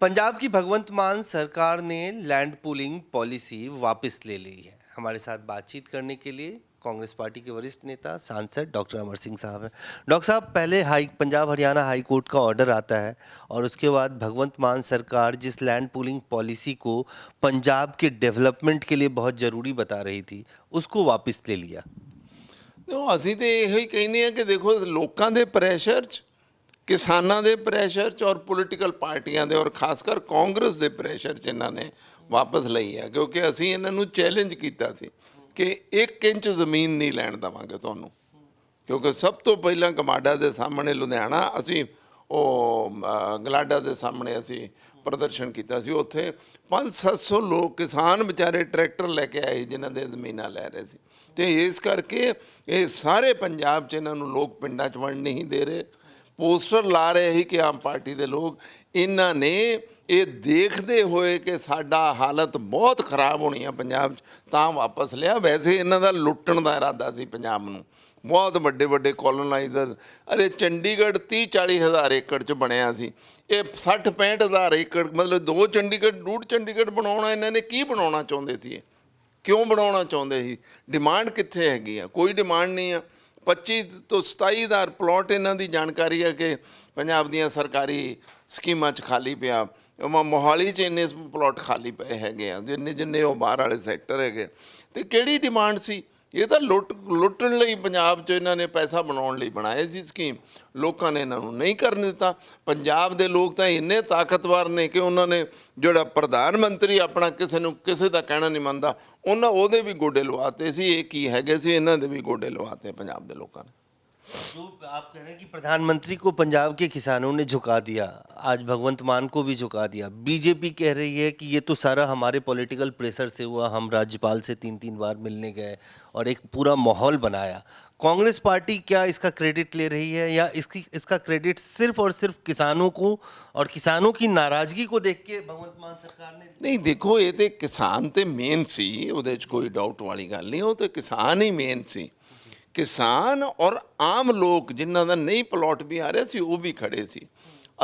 पंजाब की भगवंत मान सरकार ने लैंड पूलिंग पॉलिसी वापस ले ली है हमारे साथ बातचीत करने के लिए कांग्रेस पार्टी के वरिष्ठ नेता सांसद डॉक्टर अमर सिंह साहब हैं डॉक्टर साहब पहले high Punjab Haryana high court का ऑर्डर आता है और उसके बाद भगवंत मान सरकार जिस लैंड पूलिंग पॉलिसी को पंजाब के डेवलपमेंट के लिए बहुत ज़रूरी बता रही थी उसको वापस ले लिया ਉਹ ਅਸੀਂ ਤੇ ਇਹੋ ਹੀ ਕਹਿੰਦੇ ਆ ਕਿ ਦੇਖੋ ਲੋਕਾਂ ਦੇ ਪ੍ਰੈਸ਼ਰ 'ਚ ਕਿਸਾਨਾਂ ਦੇ ਪ੍ਰੈਸ਼ਰ 'ਚ ਔਰ ਪੋਲੀਟੀਕਲ ਪਾਰਟੀਆਂ ਦੇ ਔਰ ਖਾਸ ਕਰ ਕਾਂਗਰਸ ਦੇ ਪ੍ਰੈਸ਼ਰ 'ਚ ਇਹਨਾਂ ਨੇ ਵਾਪਸ ਲਈ ਹੈ, ਕਿਉਂਕਿ ਅਸੀਂ ਇਹਨਾਂ ਨੂੰ ਚੈਲੰਜ ਕੀਤਾ ਸੀ ਕਿ 1 ਇੰਚ ਜ਼ਮੀਨ ਨਹੀਂ ਲੈਣ ਦਵਾਂਗੇ ਤੁਹਾਨੂੰ। ਕਿਉਂਕਿ ਸਭ ਤੋਂ ਪਹਿਲਾਂ ਕਮਾਡਾ ਦੇ ਸਾਹਮਣੇ ਲੁਧਿਆਣਾ, ਅਸੀਂ ਉਹ ਗਲਾਡਾ ਦੇ ਸਾਹਮਣੇ ਅਸੀਂ ਪ੍ਰਦਰਸ਼ਨ ਕੀਤਾ ਸੀ। ਉੱਥੇ 5-700 ਲੋਕ ਕਿਸਾਨ ਵਿਚਾਰੇ ਟਰੈਕਟਰ ਲੈ ਕੇ ਆਏ ਜਿਨ੍ਹਾਂ ਦੇ ਜ਼ਮੀਨਾਂ ਲੈ ਰਹੇ ਸੀ। ਤੇ ਇਸ ਕਰਕੇ ਇਹ ਸਾਰੇ ਪੰਜਾਬ 'ਚ ਇਹਨਾਂ ਨੂੰ ਲੋਕ ਪਿੰਡਾਂ 'ਚ ਵੰਡ ਨਹੀਂ ਦੇ ਰਹੇ। ਪੋਸਟਰ ਲਾ ਰਹੇ ਸੀ ਕਿ ਆਮ ਪਾਰਟੀ ਦੇ ਲੋਕ, ਇਹਨਾਂ ਨੇ ਇਹ ਦੇਖਦੇ ਹੋਏ ਕਿ ਸਾਡਾ ਹਾਲਤ ਬਹੁਤ ਖਰਾਬ ਹੋਣੀ ਆ ਪੰਜਾਬ 'ਚ, ਤਾਂ ਵਾਪਸ ਲਿਆ। ਵੈਸੇ ਇਹਨਾਂ ਦਾ ਲੁੱਟਣ ਦਾ ਇਰਾਦਾ ਸੀ ਪੰਜਾਬ ਨੂੰ। ਬਹੁਤ ਵੱਡੇ ਵੱਡੇ ਕੋਲੋਨਾਈਜ਼ਰ ਅਰੇ ਚੰਡੀਗੜ੍ਹ 30 40 ਹਜ਼ਾਰ ਏਕੜ ਚ ਬਣਿਆ ਸੀ। ਇਹ 60 65 ਹਜ਼ਾਰ ਏਕੜ, ਮਤਲਬ ਦੋ ਚੰਡੀਗੜ੍ਹ, ਡੂਢ ਚੰਡੀਗੜ੍ਹ ਬਣਾਉਣਾ ਇਹਨਾਂ ਨੇ, ਕੀ ਬਣਾਉਣਾ ਚਾਹੁੰਦੇ ਸੀ ਇਹ? ਕਿਉਂ ਬਣਾਉਣਾ ਚਾਹੁੰਦੇ ਸੀ? ਡਿਮਾਂਡ ਕਿੱਥੇ ਹੈਗੀ ਆ? ਕੋਈ ਡਿਮਾਂਡ ਨਹੀਂ ਆ। 25 ਤੋਂ 27 ਹਜ਼ਾਰ ਪਲਾਟ ਇਹਨਾਂ ਦੀ ਜਾਣਕਾਰੀ ਹੈ ਕਿ ਪੰਜਾਬ ਦੀਆਂ ਸਰਕਾਰੀ ਸਕੀਮਾਂ 'ਚ ਖਾਲੀ ਪਿਆ। ਮੋਹਾਲੀ 'ਚ ਇੰਨੇ ਪਲਾਟ ਖਾਲੀ ਪਏ ਹੈਗੇ ਆ ਜਿੰਨੇ ਜਿੰਨੇ ਉਹ ਬਾਹਰ ਵਾਲੇ ਸੈਕਟਰ ਹੈਗੇ ਤੇ ਕਿਹੜੀ ਡਿਮਾਂਡ ਸੀ? ਇਹ ਤਾਂ ਲੁੱਟ ਲੁੱਟਣ ਲਈ ਪੰਜਾਬ 'ਚ ਇਹਨਾਂ ਨੇ ਪੈਸਾ ਬਣਾਉਣ ਲਈ ਬਣਾਏ ਸੀ ਸਕੀਮ। ਲੋਕਾਂ ਨੇ ਇਹਨਾਂ ਨੂੰ ਨਹੀਂ ਕਰਨ ਦਿੱਤਾ। ਪੰਜਾਬ ਦੇ ਲੋਕ ਤਾਂ ਇੰਨੇ ਤਾਕਤਵਰ ਨੇ ਕਿ ਉਹਨਾਂ ਨੇ ਜਿਹੜਾ ਪ੍ਰਧਾਨ ਮੰਤਰੀ ਆਪਣਾ ਕਿਸੇ ਨੂੰ ਕਿਸੇ ਦਾ ਕਹਿਣਾ ਨਹੀਂ ਮੰਨਦਾ, ਉਹਨਾਂ ਉਹਦੇ ਵੀ ਗੋਡੇ ਲਵਾਤੇ ਸੀ। ਇਹ ਕੀ ਹੈਗੇ ਸੀ, ਇਹਨਾਂ ਦੇ ਵੀ ਗੋਡੇ ਲਵਾਤੇ ਪੰਜਾਬ ਦੇ ਲੋਕਾਂ ਨੇ। जो आप कह रहे हैं कि प्रधानमंत्री को पंजाब के किसानों ने झुका दिया आज भगवंत मान को भी झुका दिया बीजेपी कह रही है कि ये तो सारा हमारे पॉलिटिकल प्रेशर से हुआ हम राज्यपाल से तीन तीन बार मिलने गए और एक पूरा माहौल बनाया कांग्रेस पार्टी क्या इसका क्रेडिट ले रही है या इसकी इसका क्रेडिट सिर्फ और सिर्फ किसानों को और किसानों की नाराजगी को देख के भगवंत मान सरकार ने ਨਹੀਂ ਦੇਖੋ ਇਹ ਤੇ ਕਿਸਾਨ ਤੇ ਮੇਨ ਸੀ ਉਹਦੇ 'ਚ ਕੋਈ ਡਾਊਟ ਵਾਲੀ ਗੱਲ ਨਹੀਂ ਉਹ ਤੇ ਕਿਸਾਨ ਹੀ ਮੇਨ ਸੀ ਕਿਸਾਨ ਔਰ ਆਮ ਲੋਕ ਜਿਨ੍ਹਾਂ ਦਾ ਨਹੀਂ ਪਲਾਟ ਵੀ ਆ ਰਿਹਾ ਸੀ, ਉਹ ਵੀ ਖੜੇ ਸੀ।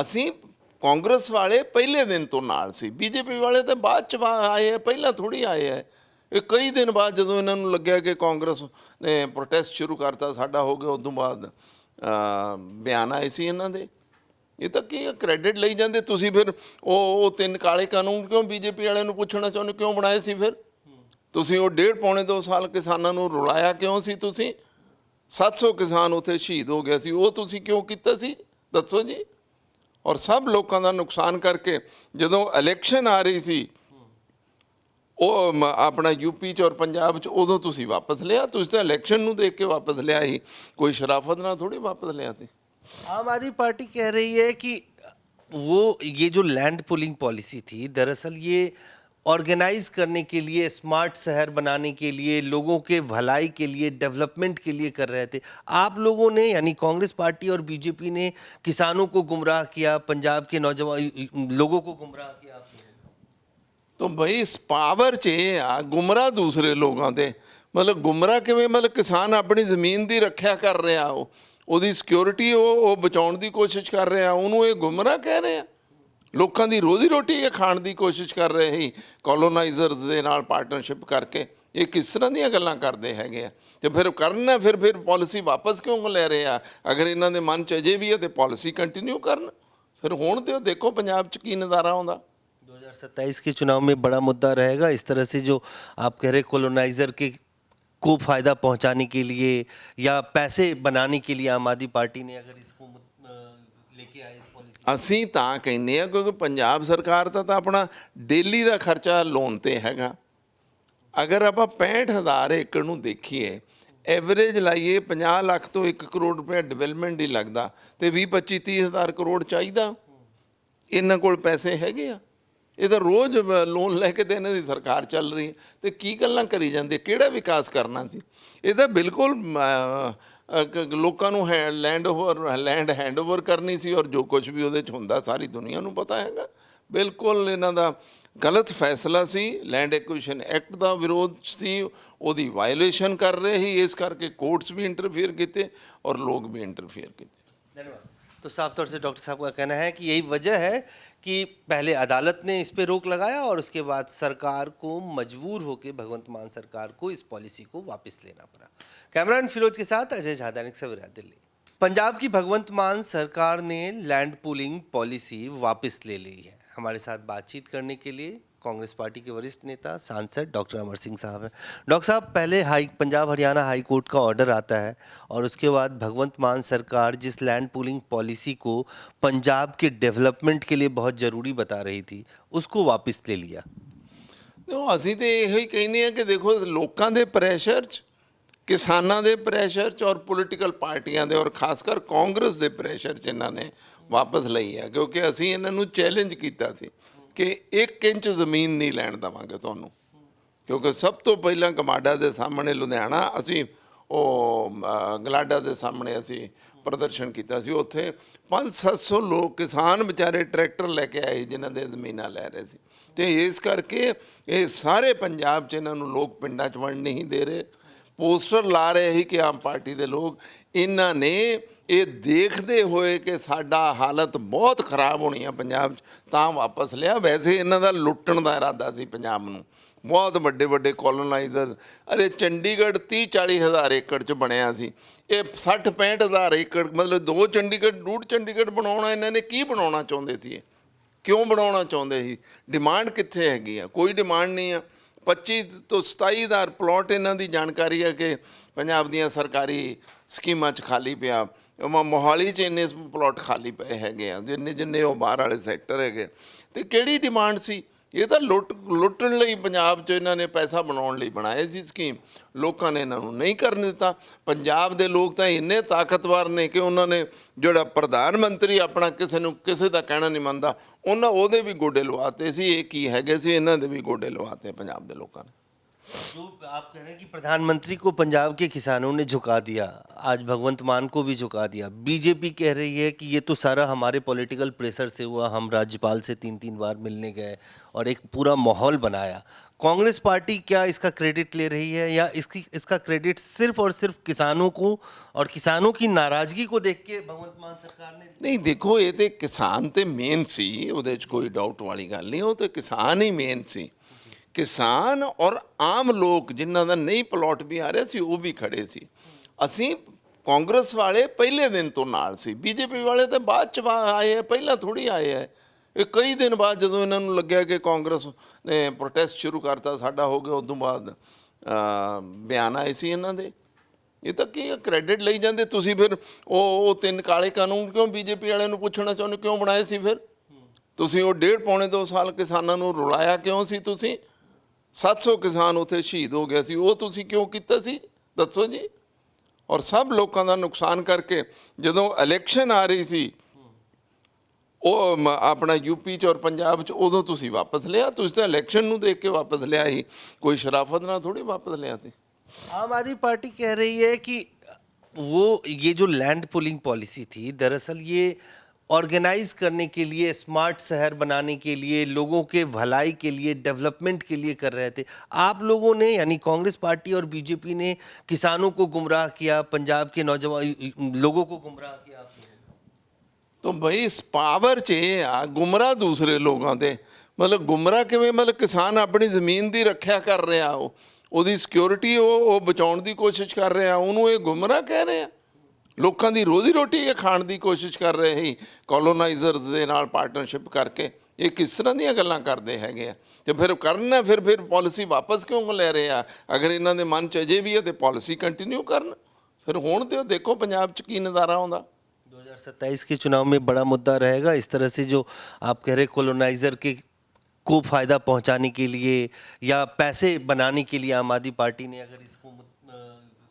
ਅਸੀਂ ਕਾਂਗਰਸ ਵਾਲੇ ਪਹਿਲੇ ਦਿਨ ਤੋਂ ਨਾਲ ਸੀ। ਬੀਜੇਪੀ ਵਾਲੇ ਤਾਂ ਬਾਅਦ ਚ ਵਾ- ਆਏ ਆ, ਪਹਿਲਾਂ ਥੋੜੀ ਆਏ ਆ। ਇਹ ਕਈ ਦਿਨ ਬਾਅਦ ਜਦੋਂ ਇਹਨਾਂ ਨੂੰ ਲੱਗਿਆ ਕਿ ਕਾਂਗਰਸ ਨੇ ਪ੍ਰੋਟੈਸਟ ਸ਼ੁਰੂ ਕਰਤਾ, ਸਾਡਾ ਹੋ ਗਿਆ, ਉਦੋਂ ਬਾਅਦ ਬਿਆਨ ਆਏ ਸੀ ਇਹਨਾਂ ਦੇ। ਇਹ ਤਾਂ ਕੀ ਕ੍ਰੈਡਿਟ ਲਈ ਜਾਂਦੇ, ਤੁਸੀਂ ਫਿਰ ਉਹ ਉਹ ਤਿੰਨ ਕਾਲੇ ਕਾਨੂੰਨ ਕਿਉਂ ਬੀਜੇਪੀ ਵਾਲਿਆਂ ਨੂੰ ਪੁੱਛਣਾ ਚਾਹੁੰਦੇ, ਕਿਉਂ ਬਣਾਏ ਸੀ ਫਿਰ? ਤੁਸੀਂ ਉਹ ਡੇਢ ਪੌਣੇ ਦੋ ਸਾਲ ਕਿਸਾਨਾਂ ਨੂੰ ਰੁਲਾਇਆ ਕਿਉਂ ਸੀ ਤੁਸੀਂ? 700 ਕਿਸਾਨ ਉੱਥੇ ਸ਼ਹੀਦ ਹੋ ਗਿਆ ਸੀ ਉਹ ਤੁਸੀਂ ਕਿਉਂ ਕੀਤਾ ਸੀ ਦੱਸੋ ਜੀ ਔਰ ਸਭ ਲੋਕਾਂ ਦਾ ਨੁਕਸਾਨ ਕਰਕੇ ਜਦੋਂ ਇਲੈਕਸ਼ਨ ਆ ਰਹੀ ਸੀ ਉਹ ਮ- ਆਪਣਾ ਯੂਪੀ ਚ ਔਰ ਪੰਜਾਬ ਚ ਉਦੋਂ ਤੁਸੀਂ ਵਾਪਸ ਲਿਆ ਤੁਸੀਂ ਤਾਂ ਇਲੈਕਸ਼ਨ ਨੂੰ ਦੇਖ ਕੇ ਵਾਪਸ ਲਿਆ ਸੀ ਕੋਈ ਸ਼ਰਾਫਤ ਨਾਲ ਥੋੜੀ ਵਾਪਸ ਲਿਆ ਸੀ आम आदमी पार्टी कह रही है कि वो ये जो लैंड पुलिंग पॉलिसी थी दरअसल ये ऑर्गेनाइज करने के लिए स्मार्ट शहर बनाने के लिए लोगों के भलाई के लिए डेवलपमेंट के लिए कर रहे थे आप लोगों ने यानी कांग्रेस पार्टी और बीजेपी ने किसानों को गुमराह किया पंजाब के नौजवान लोगों को गुमराह किया आपने ਤਾਂ ਬਈ ਇਸ ਪਾਵਰ 'ਚ ਇਹ ਆ ਗੁੰਮਰਾਹ ਦੂਸਰੇ ਲੋਕਾਂ ਤੇ ਮਤਲਬ ਗੁੰਮਰਾਹ ਕਿਵੇਂ ਮਤਲਬ ਕਿਸਾਨ ਆਪਣੀ ਜ਼ਮੀਨ ਦੀ ਰੱਖਿਆ ਕਰ ਰਿਹਾ ਉਹ ਉਹਦੀ ਸਿਕਿਉਰਿਟੀ ਉਹ ਉਹ ਬਚਾਉਣ ਦੀ ਕੋਸ਼ਿਸ਼ ਕਰ ਰਿਹਾ ਉਹਨੂੰ ਇਹ ਗੁੰਮਰਾਹ ਕਹਿ ਰਹੇ ਆ ਲੋਕਾਂ ਦੀ ਰੋਜ਼ੀ ਰੋਟੀ ਇਹ ਖਾਣ ਦੀ ਕੋਸ਼ਿਸ਼ ਕਰ ਰਹੇ ਸੀ ਕੋਲੋਨਾਈਜ਼ਰਸ ਦੇ ਨਾਲ ਪਾਰਟਨਰਸ਼ਿਪ ਕਰਕੇ ਇਹ ਕਿਸ ਤਰ੍ਹਾਂ ਦੀਆਂ ਗੱਲਾਂ ਕਰਦੇ ਹੈਗੇ ਆ ਤੇ ਫਿਰ ਕਰਨਾ ਫਿਰ ਫਿਰ ਪਾਲਿਸੀ ਵਾਪਸ ਕਿਉਂ ਲੈ ਰਹੇ ਆ ਅਗਰ ਇਹਨਾਂ ਦੇ ਮਨ 'ਚ ਅਜੇ ਵੀ ਹੈ ਤੇ ਪਾਲਿਸੀ ਕੰਟੀਨਿਊ ਕਰਨ ਫਿਰ ਹੁਣ ਤੇ ਉਹ ਦੇਖੋ ਪੰਜਾਬ 'ਚ ਕੀ ਨਜ਼ਾਰਾ ਆਉਂਦਾ 2027 के चुनाव में बड़ा मुद्दा रहेगा इस तरह से जो आप कह रहे कोलोनाइजर के को फायदा पहुंचाने के लिए या पैसे बनाने के लिए आम आदमी पार्टी ने अगर इसको मुद- अ, लेके आए इस पॉलिसी ਅਸੀਂ ਤਾਂ ਕਹਿੰਦੇ ਆ ਕਿਉਂਕਿ ਪੰਜਾਬ ਸਰਕਾਰ ਦਾ ਤਾਂ ਆਪਣਾ ਡੇਲੀ ਦਾ ਖਰਚਾ ਲੋਨ ਤੇ ਹੈਗਾ। ਅਗਰ ਆਪਾਂ 65000 ਏਕੜ ਨੂੰ ਦੇਖੀਏ ਐਵਰੇਜ ਲਾਈਏ 50 ਲੱਖ ਤੋਂ 1 ਕਰੋੜ ਰੁਪਏ ਡਿਵੈਲਪਮੈਂਟ ਹੀ ਲੱਗਦਾ ਤੇ 20 25 30000 ਕਰੋੜ ਚਾਹੀਦਾ। ਇਹਨਾਂ ਕੋਲ ਪੈਸੇ ਹੈਗੇ ਆ। ਇਹ ਤਾਂ ਰੋਜ਼ ਲੋਨ ਲੈ ਕੇ ਤੇ ਇਹਨਾਂ ਦੀ ਸਰਕਾਰ ਚੱਲ ਰਹੀ ਹੈ। ਤੇ ਕੀ ਗੱਲਾਂ ਕਰੀ ਜਾਂਦੇ ਕਿਹੜਾ ਵਿਕਾਸ ਕਰਨਾ ਸੀ? ਇਹ ਤਾਂ ਬਿਲਕੁਲ ਲੋਕਾਂ ਨੂੰ ਹੈ land over land hand over ਕਰਨੀ ਸੀ ਔਰ ਜੋ ਕੁਝ ਵੀ ਉਹਦੇ ਚ ਹੁੰਦਾ, ਸਾਰੀ ਦੁਨੀਆ ਨੂੰ ਪਤਾ ਹੈਗਾ। ਬਿਲਕੁਲ ਇਹਨਾਂ ਦਾ ਗਲਤ ਫੈਸਲਾ ਸੀ। ਲੈਂਡ ਐਕਵੀਸ਼ਨ ਐਕਟ ਦਾ ਵਿਰੋਧ ਸੀ। ਉਹਦੀ ਵਾਇਲੇਸ਼ਨ ਕਰ ਰਹੇ ਸੀ। ਇਸ ਕਰਕੇ ਕੋਰਟਸ ਵੀ ਇੰਟਰਫੇਅਰ ਕੀਤੇ ਔਰ ਲੋਕ ਵੀ ਇੰਟਰਫੇਅਰ ਕੀਤੇ। तो साफ़ तौर से डॉक्टर साहब का कहना है कि यही वजह है कि पहले अदालत ने इस पे रोक लगाया और उसके बाद सरकार को मजबूर होकर भगवंत मान सरकार को इस पॉलिसी को वापस लेना पड़ा। कैमरामैन फिरोज के साथ अजय झा दैनिक सवेरा, दिल्ली। पंजाब की भगवंत मान सरकार ने लैंड पूलिंग पॉलिसी वापस ले ली है। हमारे साथ बातचीत करने के लिए कांग्रेस पार्टी के वरिष्ठ नेता सांसद डॉक्टर अमर सिंह साहब हैं डॉक्टर साहब पहले high Punjab Haryana high court का ऑर्डर आता है और उसके बाद भगवंत मान सरकार जिस लैंड पूलिंग पॉलिसी को पंजाब के डेवलपमेंट के लिए बहुत ज़रूरी बता रही थी उसको वापस ले लिया ਤੇ ਅਸੀਂ ਤੇ ਇਹੋ ਹੀ ਕਹਿੰਦੇ ਆ ਕਿ ਦੇਖੋ ਲੋਕਾਂ ਦੇ ਪ੍ਰੈਸ਼ਰ 'ਚ ਕਿਸਾਨਾਂ ਦੇ ਪ੍ਰੈਸ਼ਰ 'ਚ ਔਰ ਪੋਲੀਟੀਕਲ ਪਾਰਟੀਆਂ ਦੇ ਔਰ ਖਾਸ ਕਰ ਕਾਂਗਰਸ ਦੇ ਪ੍ਰੈਸ਼ਰ 'ਚ ਇਹਨਾਂ ਨੇ ਵਾਪਸ ਲਈ ਹੈ ਕਿਉਂਕਿ ਅਸੀਂ ਇਹਨਾਂ ਨੂੰ ਚੈਲੰਜ ਕੀਤਾ ਸੀ ਕਿ 1 ਇੰਚ ਜ਼ਮੀਨ ਨਹੀਂ ਲੈਣ ਦੇਵਾਂਗੇ ਤੁਹਾਨੂੰ। ਕਿਉਂਕਿ ਸਭ ਤੋਂ ਪਹਿਲਾਂ ਕਮਾਡਾ ਦੇ ਸਾਹਮਣੇ ਲੁਧਿਆਣਾ, ਅਸੀਂ ਉਹ ਗਲਾਡਾ ਦੇ ਸਾਹਮਣੇ ਅਸੀਂ ਪ੍ਰਦਰਸ਼ਨ ਕੀਤਾ ਸੀ। ਉੱਥੇ 5-700 ਲੋਕ ਕਿਸਾਨ ਵਿਚਾਰੇ ਟਰੈਕਟਰ ਲੈ ਕੇ ਆਏ ਜਿਨ੍ਹਾਂ ਦੇ ਜ਼ਮੀਨਾਂ ਲੈ ਰਹੇ ਸੀ। ਤੇ ਇਸ ਕਰਕੇ ਇਹ ਸਾਰੇ ਪੰਜਾਬ 'ਚ ਇਹਨਾਂ ਨੂੰ ਲੋਕ ਪਿੰਡਾਂ 'ਚ ਵੰਡ ਨਹੀਂ ਦੇ ਰਹੇ। ਪੋਸਟਰ ਲਾ ਰਹੇ ਸੀ ਕਿ ਆਮ ਪਾਰਟੀ ਦੇ ਲੋਕ, ਇਹਨਾਂ ਨੇ ਇਹ ਦੇਖਦੇ ਹੋਏ ਕਿ ਸਾਡਾ ਹਾਲਤ ਬਹੁਤ ਖਰਾਬ ਹੋਣੀ ਆ ਪੰਜਾਬ 'ਚ, ਤਾਂ ਵਾਪਸ ਲਿਆ। ਵੈਸੇ ਇਹਨਾਂ ਦਾ ਲੁੱਟਣ ਦਾ ਇਰਾਦਾ ਸੀ ਪੰਜਾਬ ਨੂੰ। ਬਹੁਤ ਵੱਡੇ ਵੱਡੇ ਕੋਲੋਨਾਈਜ਼ਰ ਅਰੇ ਚੰਡੀਗੜ੍ਹ 30 40 ਹਜ਼ਾਰ ਏਕੜ 'ਚ ਬਣਿਆ ਸੀ। ਇਹ 60 65 ਹਜ਼ਾਰ ਏਕੜ, ਮਤਲਬ ਦੋ ਚੰਡੀਗੜ੍ਹ ਡੂਢ ਚੰਡੀਗੜ੍ਹ ਬਣਾਉਣਾ ਇਹਨਾਂ ਨੇ, ਕੀ ਬਣਾਉਣਾ ਚਾਹੁੰਦੇ ਸੀ ਇਹ? ਕਿਉਂ ਬਣਾਉਣਾ ਚਾਹੁੰਦੇ ਸੀ? ਡਿਮਾਂਡ ਕਿੱਥੇ ਹੈਗੀ ਆ? ਕੋਈ ਡਿਮਾਂਡ ਨਹੀਂ ਆ। 25 ਤੋਂ 27 ਹਜ਼ਾਰ ਪਲਾਟ ਇਹਨਾਂ ਦੀ ਜਾਣਕਾਰੀ ਹੈ ਕਿ ਪੰਜਾਬ ਦੀਆਂ ਸਰਕਾਰੀ ਸਕੀਮਾਂ 'ਚ ਖਾਲੀ ਪਿਆ। ਮੋਹਾਲੀ 'ਚ ਇੰਨੇ ਪਲਾਟ ਖਾਲੀ ਪਏ ਹੈਗੇ ਆ, ਜਿੰਨੇ ਜਿੰਨੇ ਉਹ ਬਾਹਰ ਵਾਲੇ ਸੈਕਟਰ ਹੈਗੇ ਤੇ ਕਿਹੜੀ ਡਿਮਾਂਡ ਸੀ? ਇਹ ਤਾਂ ਲੁੱਟ, ਲੁੱਟਣ ਲਈ ਪੰਜਾਬ 'ਚ ਇਹਨਾਂ ਨੇ ਪੈਸਾ ਬਣਾਉਣ ਲਈ ਬਣਾਏ ਸੀ ਸਕੀਮ ਲੋਕਾਂ ਨੇ ਇਹਨਾਂ ਨੂੰ ਨਹੀਂ ਕਰਨ ਦਿੱਤਾ। ਪੰਜਾਬ ਦੇ ਲੋਕ ਤਾਂ ਇੰਨੇ ਤਾਕਤਵਰ ਨੇ ਕਿ ਉਹਨਾਂ ਨੇ ਜਿਹੜਾ ਪ੍ਰਧਾਨ ਮੰਤਰੀ ਆਪਣਾ ਕਿਸੇ ਨੂੰ, ਕਿਸੇ ਦਾ ਕਹਿਣਾ ਨਹੀਂ ਮੰਨਦਾ, ਉਹਨਾਂ ਉਹਦੇ ਵੀ ਗੋਡੇ ਲਵਾਤੇ ਸੀ, ਇਹ ਕੀ ਹੈਗੇ ਸੀ, ਇਹਨਾਂ ਦੇ ਵੀ ਗੋਡੇ ਲਵਾਤੇ ਪੰਜਾਬ ਦੇ ਲੋਕਾਂ ਨੇ। जो आप कह रहे हैं कि प्रधानमंत्री को पंजाब के किसानों ने झुका दिया आज भगवंत मान को भी झुका दिया बीजेपी कह रही है कि ये तो सारा हमारे पॉलिटिकल प्रेशर से हुआ हम राज्यपाल से तीन तीन बार मिलने गए और एक पूरा माहौल बनाया कांग्रेस पार्टी क्या इसका क्रेडिट ले रही है या इसकी इसका क्रेडिट सिर्फ और सिर्फ किसानों को और किसानों की नाराजगी को देख के भगवंत मान सरकार ने ਨਹੀਂ ਦੇਖੋ ਇਹ ਤੇ ਕਿਸਾਨ ਤੇ ਮੇਨ ਸੀ ਉਹਦੇ 'ਚ ਕੋਈ ਡਾਊਟ ਵਾਲੀ ਗੱਲ ਨਹੀਂ ਉਹ ਤੇ ਕਿਸਾਨ ਹੀ ਮੇਨ ਸੀ ਕਿਸਾਨ ਔਰ ਆਮ ਲੋਕ ਜਿਨ੍ਹਾਂ ਦਾ ਨਹੀਂ ਪਲਾਟ ਵੀ ਆ ਰਿਹਾ ਸੀ, ਉਹ ਵੀ ਖੜੇ ਸੀ। ਅਸੀਂ ਕਾਂਗਰਸ ਵਾਲੇ ਪਹਿਲੇ ਦਿਨ ਤੋਂ ਨਾਲ ਸੀ। ਬੀਜੇਪੀ ਵਾਲੇ ਤਾਂ ਬਾਅਦ ਚ ਵਾ- ਆਏ ਆ, ਪਹਿਲਾਂ ਥੋੜੀ ਆਏ ਆ। ਇਹ ਕਈ ਦਿਨ ਬਾਅਦ ਜਦੋਂ ਇਹਨਾਂ ਨੂੰ ਲੱਗਿਆ ਕਿ ਕਾਂਗਰਸ ਨੇ ਪ੍ਰੋਟੈਸਟ ਸ਼ੁਰੂ ਕਰਤਾ, ਸਾਡਾ ਹੋ ਗਿਆ ਉਸ ਤੋਂ ਬਾਅਦ ਬਿਆਨ ਆਏ ਸੀ ਇਹਨਾਂ ਦੇ। ਇਹ ਤਾਂ ਕੀ ਕ੍ਰੈਡਿਟ ਲਈ ਜਾਂਦੇ। ਤੁਸੀਂ ਫਿਰ ਉਹ ਉਹ ਤਿੰਨ ਕਾਲੇ ਕਾਨੂੰਨ ਕਿਉਂ ਬੀਜੇਪੀ ਵਾਲਿਆਂ ਨੂੰ ਪੁੱਛਣਾ ਚਾਹੁੰਦੇ, ਕਿਉਂ ਬਣਾਏ ਸੀ ਫਿਰ? ਤੁਸੀਂ ਉਹ ਡੇਢ ਪੌਣੇ ਦੋ ਸਾਲ ਕਿਸਾਨਾਂ ਨੂੰ ਰੁਲਾਇਆ ਕਿਉਂ ਸੀ ਤੁਸੀਂ? 700 ਕਿਸਾਨ ਉੱਥੇ ਸ਼ਹੀਦ ਹੋ ਗਿਆ ਸੀ ਉਹ ਤੁਸੀਂ ਕਿਉਂ ਕੀਤਾ ਸੀ ਦੱਸੋ ਜੀ ਔਰ ਸਭ ਲੋਕਾਂ ਦਾ ਨੁਕਸਾਨ ਕਰਕੇ ਜਦੋਂ ਇਲੈਕਸ਼ਨ ਆ ਰਹੀ ਸੀ ਉਹ ਮ- ਆਪਣਾ ਯੂਪੀ ਚ ਔਰ ਪੰਜਾਬ ਚ ਉਦੋਂ ਤੁਸੀਂ ਵਾਪਸ ਲਿਆ ਤੁਸੀਂ ਤਾਂ ਇਲੈਕਸ਼ਨ ਨੂੰ ਦੇਖ ਕੇ ਵਾਪਸ ਲਿਆ ਸੀ ਕੋਈ ਸ਼ਰਾਫਤ ਨਾਲ ਥੋੜੀ ਵਾਪਸ ਲਿਆ ਸੀ आम आदमी पार्टी कह रही है कि वो ये जो लैंड पुलिंग पॉलिसी थी दरअसल ये ऑर्गेनाइज करने के लिए स्मार्ट शहर बनाने के लिए लोगों के भलाई के लिए डेवलपमेंट के लिए कर रहे थे आप लोगों ने यानी कांग्रेस पार्टी और बीजेपी ने किसानों को गुमराह किया पंजाब के नौजवान लोगों को गुमराह किया आपने। ਤਾਂ ਬਈ ਇਸ ਪਾਵਰ 'ਚ ਇਹ ਆ ਗੁੰਮਰਾਹ ਦੂਸਰੇ ਲੋਕਾਂ ਤੇ ਮਤਲਬ ਗੁੰਮਰਾਹ ਕਿਵੇਂ ਮਤਲਬ ਕਿਸਾਨ ਆਪਣੀ ਜ਼ਮੀਨ ਦੀ ਰੱਖਿਆ ਕਰ ਰਿਹਾ ਉਹ ਉਹਦੀ ਸਿਕਿਉਰਿਟੀ ਉਹ ਉਹ ਬਚਾਉਣ ਦੀ ਕੋਸ਼ਿਸ਼ ਕਰ ਰਿਹਾ ਉਹਨੂੰ ਇਹ ਗੁੰਮਰਾਹ ਕਹਿ ਰਹੇ ਆ ਲੋਕਾਂ ਦੀ ਰੋਜ਼ੀ ਰੋਟੀ ਇਹ ਖਾਣ ਦੀ ਕੋਸ਼ਿਸ਼ ਕਰ ਰਹੇ ਸੀ ਕੋਲੋਨਾਈਜ਼ਰਸ ਦੇ ਨਾਲ ਪਾਰਟਨਰਸ਼ਿਪ ਕਰਕੇ ਇਹ ਕਿਸ ਤਰ੍ਹਾਂ ਦੀਆਂ ਗੱਲਾਂ ਕਰਦੇ ਹੈਗੇ ਆ ਤੇ ਫਿਰ ਕਰਨਾ ਫਿਰ ਫਿਰ ਪਾਲਿਸੀ ਵਾਪਸ ਕਿਉਂ ਲੈ ਰਹੇ ਆ ਅਗਰ ਇਹਨਾਂ ਦੇ ਮਨ 'ਚ ਅਜੇ ਵੀ ਹੈ ਤੇ ਪਾਲਿਸੀ ਕੰਟੀਨਿਊ ਕਰਨ ਫਿਰ ਹੁਣ ਤੇ ਉਹ ਦੇਖੋ ਪੰਜਾਬ 'ਚ ਕੀ ਨਜ਼ਾਰਾ ਆਉਂਦਾ 2027 के चुनाव में बड़ा मुद्दा रहेगा इस तरह से जो आप कह रहे कॉलोनाइजर के को फायदा पहुंचाने के लिए या पैसे बनाने के लिए आम आदमी पार्टी ने अगर इसको मुद- अ,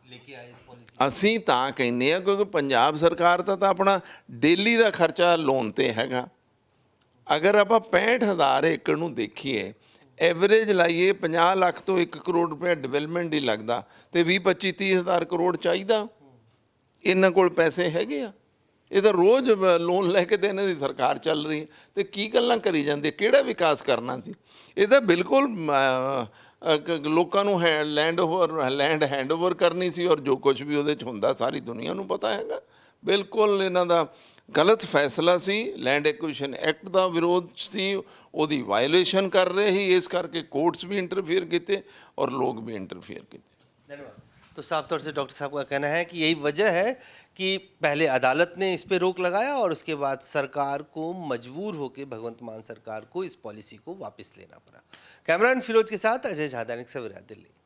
लेके आए इस पॉलिसी ਅਸੀਂ ਤਾਂ ਕਹਿੰਦੇ ਆ ਕਿਉਂਕਿ ਪੰਜਾਬ ਸਰਕਾਰ ਦਾ ਤਾਂ ਆਪਣਾ ਡੇਲੀ ਦਾ ਖਰਚਾ ਲੋਨ ਤੇ ਹੈਗਾ। ਅਗਰ ਆਪਾਂ 65000 ਏਕੜ ਨੂੰ ਦੇਖੀਏ ਐਵਰੇਜ ਲਾਈਏ 50 ਲੱਖ ਤੋਂ 1 ਕਰੋੜ ਰੁਪਏ ਡਿਵੈਲਪਮੈਂਟ ਹੀ ਲੱਗਦਾ ਤੇ 20 25 30 ਹਜ਼ਾਰ ਕਰੋੜ ਚਾਹੀਦਾ। ਇਹਨਾਂ ਕੋਲ ਪੈਸੇ ਹੈਗੇ ਆ। ਇਹ ਤਾਂ ਰੋਜ਼ ਲੋਨ ਲੈ ਕੇ ਤੇ ਇਹਨਾਂ ਦੀ ਸਰਕਾਰ ਚੱਲ ਰਹੀ ਹੈ। ਤੇ ਕੀ ਗੱਲਾਂ ਕਰੀ ਜਾਂਦੇ ਕਿਹੜਾ ਵਿਕਾਸ ਕਰਨਾ ਸੀ? ਇਹ ਤਾਂ ਬਿਲਕੁਲ ਲੋਕਾਂ ਨੂੰ ਹੈ ਲੈਂਡ ਓਵਰ ਲੈਂਡ ਹੈਂਡਓਵਰ ਕਰਨੀ ਸੀ ਔਰ ਜੋ ਕੁਝ ਵੀ ਉਹਦੇ ਚ ਹੁੰਦਾ, ਸਾਰੀ ਦੁਨੀਆ ਨੂੰ ਪਤਾ ਹੈਗਾ। ਬਿਲਕੁਲ ਇਹਨਾਂ ਦਾ ਗਲਤ ਫੈਸਲਾ ਸੀ। ਲੈਂਡ ਐਕੁਇਸ਼ਨ ਐਕਟ ਦਾ ਵਿਰੋਧ ਸੀ। ਉਹਦੀ ਵਾਇਲੇਸ਼ਨ ਕਰ ਰਹੇ ਸੀ। ਇਸ ਕਰਕੇ ਕੋਰਟਸ ਵੀ ਇੰਟਰਫੇਅਰ ਕੀਤੇ ਔਰ ਲੋਕ ਵੀ ਇੰਟਰਫੇਅਰ ਕੀਤੇ। ਧੰਨਵਾਦ। तो साफ़ तौर से डॉक्टर साहब का कहना है कि यही वजह है कि पहले अदालत ने इस पर रोक लगाया और उसके बाद सरकार को मजबूर होकर भगवंत मान सरकार को इस पॉलिसी को वापस लेना पड़ा। कैमरान फिरोज के साथ अजय झादानिक सवेरा दिल्ली।